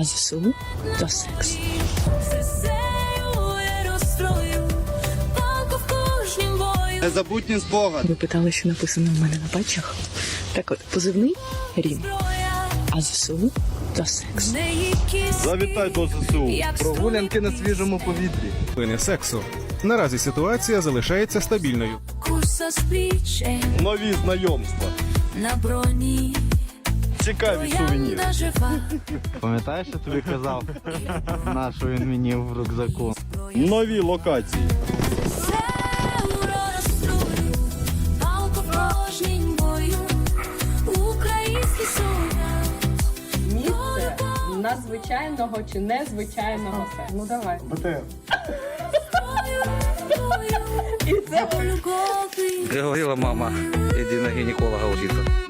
А ЗСУ то секс. Незабутні спогади. Ви питали, що написано в мене на патчах? Так от, позивний Рім. А ЗСУ то секс. Завітай до ЗСУ. Прогулянки на свіжому повітрі. Плини сексу. Наразі ситуація залишається стабільною. Нові знайомства. на броні. Цікаві сувеніри. Пам'ятаєш, що тобі казав? На що він мені в рюкзаку? Нові локації. Місце надзвичайного чи незвичайного. Ну давай. І це. Говорила мама, иди на гинеколога учиться.